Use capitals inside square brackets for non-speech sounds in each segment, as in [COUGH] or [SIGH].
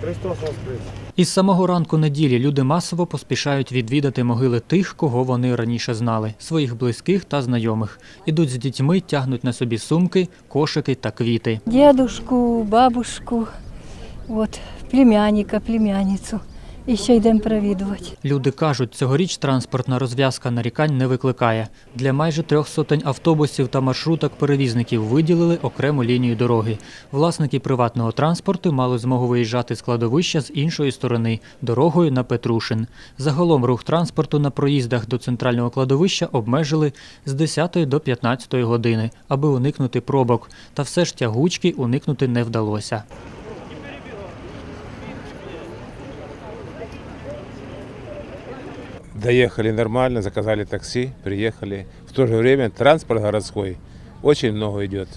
Христос Воскрес! Із самого ранку неділі люди масово поспішають відвідати могили тих, кого вони раніше знали, своїх близьких та знайомих. Ідуть з дітьми, тягнуть на собі сумки, кошики та квіти. дедушку, бабушку, от, племянника, племянницю. І ще йдемо провідувати. Люди кажуть, цьогоріч транспортна розв'язка нарікань не викликає. Для майже трьох сотень автобусів та маршруток перевізників виділили окрему лінію дороги. Власники приватного транспорту мали змогу виїжджати з кладовища з іншої сторони дорогою на Петрушин. Загалом рух транспорту на проїздах до центрального кладовища обмежили з 10 до 15 години, аби уникнути пробок. Та все ж тягучки уникнути не вдалося. Доехали нормально, заказали такси, приехали. В то же время транспорт городской очень много идет.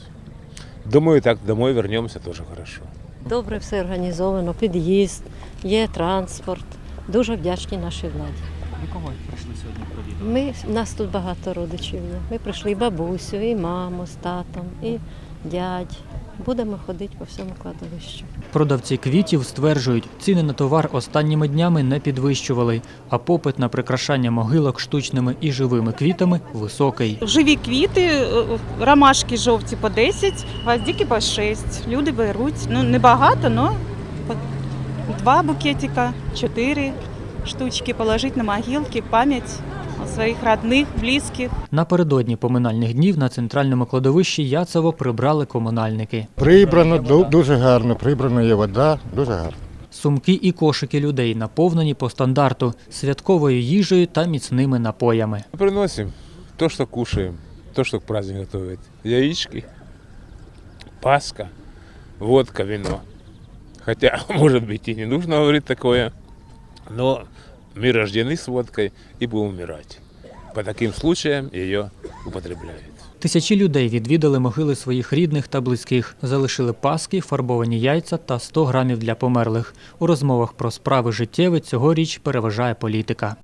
Думаю, так домой вернемся тоже хорошо. Добре все організовано, під'їзд, є транспорт. Дуже вдячні нашій владі. Ви кого прийшли сьогодні провідати? Ми, нас тут багато родичів є. Ми прийшли і бабусю, і маму з татом, і дядь. Будемо ходити по всьому кладовищу. Продавці квітів стверджують, ціни на товар останніми днями не підвищували, а попит на прикрашання могилок штучними і живими квітами високий. Живі квіти, е, ромашки жовті по 10, гвоздики по 6. Люди беруть. Ну, небагато, але два букетика, чотири штучки положити на могилки, пам'ять своїх родних, близьких. Напередодні поминальних днів на центральному кладовищі Яцево прибрали комунальники. Прибрано, дуже гарно, прибрана є вода, дуже гарно. Сумки і кошики людей наповнені по стандарту святковою їжею та міцними напоями. Приносим то, что кушаем, то, что к празднику готовят. Яички, паска, водка, вино. Хотя, [LAUGHS] может быть, и не нужно говорить такое, но мы рождены с водкой и будем умирать. По таким случаям ее употребляют. Тисячі людей відвідали могили своїх рідних та близьких, залишили паски, фарбовані яйця та 100 грамів для померлих. У розмовах про справи життєві цьогоріч переважає політика.